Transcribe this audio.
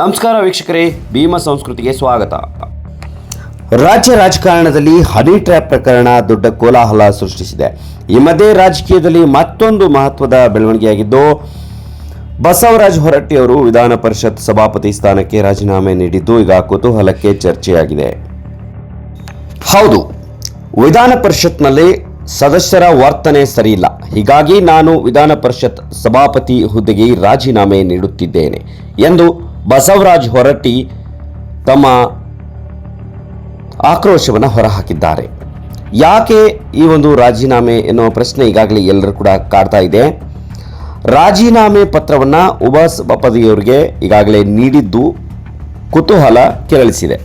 ನಮಸ್ಕಾರ ವೀಕ್ಷಕರೇ, ಭೀಮ ಸಂಸ್ಕೃತಿಗೆ ಸ್ವಾಗತ. ರಾಜ್ಯ ರಾಜಕಾರಣದಲ್ಲಿ ಹನಿ ಟ್ರ್ಯಾಪ್ ಪ್ರಕರಣ ದೊಡ್ಡ ಕೋಲಾಹಲ ಸೃಷ್ಟಿಸಿದೆ. ಈ ಮಧ್ಯೆ ರಾಜಕೀಯದಲ್ಲಿ ಮತ್ತೊಂದು ಮಹತ್ವದ ಬೆಳವಣಿಗೆಯಾಗಿದ್ದು, ಬಸವರಾಜ್ ಹೊರಟ್ಟಿ ಅವರು ವಿಧಾನ ಪರಿಷತ್ ಸಭಾಪತಿ ಸ್ಥಾನಕ್ಕೆ ರಾಜೀನಾಮೆ ನೀಡಿದ್ದು ಈಗ ಕುತೂಹಲಕ್ಕೆ ಚರ್ಚೆಯಾಗಿದೆ. ಹೌದು, ವಿಧಾನ ಪರಿಷತ್ನಲ್ಲಿ ಸದಸ್ಯರ ವರ್ತನೆ ಸರಿಯಿಲ್ಲ. ಹೀಗಾಗಿ ನಾನು ವಿಧಾನ ಪರಿಷತ್ ಸಭಾಪತಿ ಹುದ್ದೆಗೆ ರಾಜೀನಾಮೆ ನೀಡುತ್ತಿದ್ದೇನೆ ಎಂದು ಬಸವರಾಜ್ ಹೊರಟ್ಟಿ ತಮ್ಮ ಆಕ್ರೋಶವನ್ನು ಹೊರಹಾಕಿದ್ದಾರೆ. ಯಾಕೆ ಈ ಒಂದು ರಾಜೀನಾಮೆ ಎನ್ನುವ ಪ್ರಶ್ನೆ ಈಗಾಗಲೇ ಎಲ್ಲರೂ ಕೂಡ ಕಾಡ್ತಾ ಇದೆ. ರಾಜೀನಾಮೆ ಪತ್ರವನ್ನು ಉಪಸಭಾಪತಿಯವರಿಗೆ ಈಗಾಗಲೇ ನೀಡಿದ್ದು ಕುತೂಹಲ ಕೆರಳಿಸಿದೆ.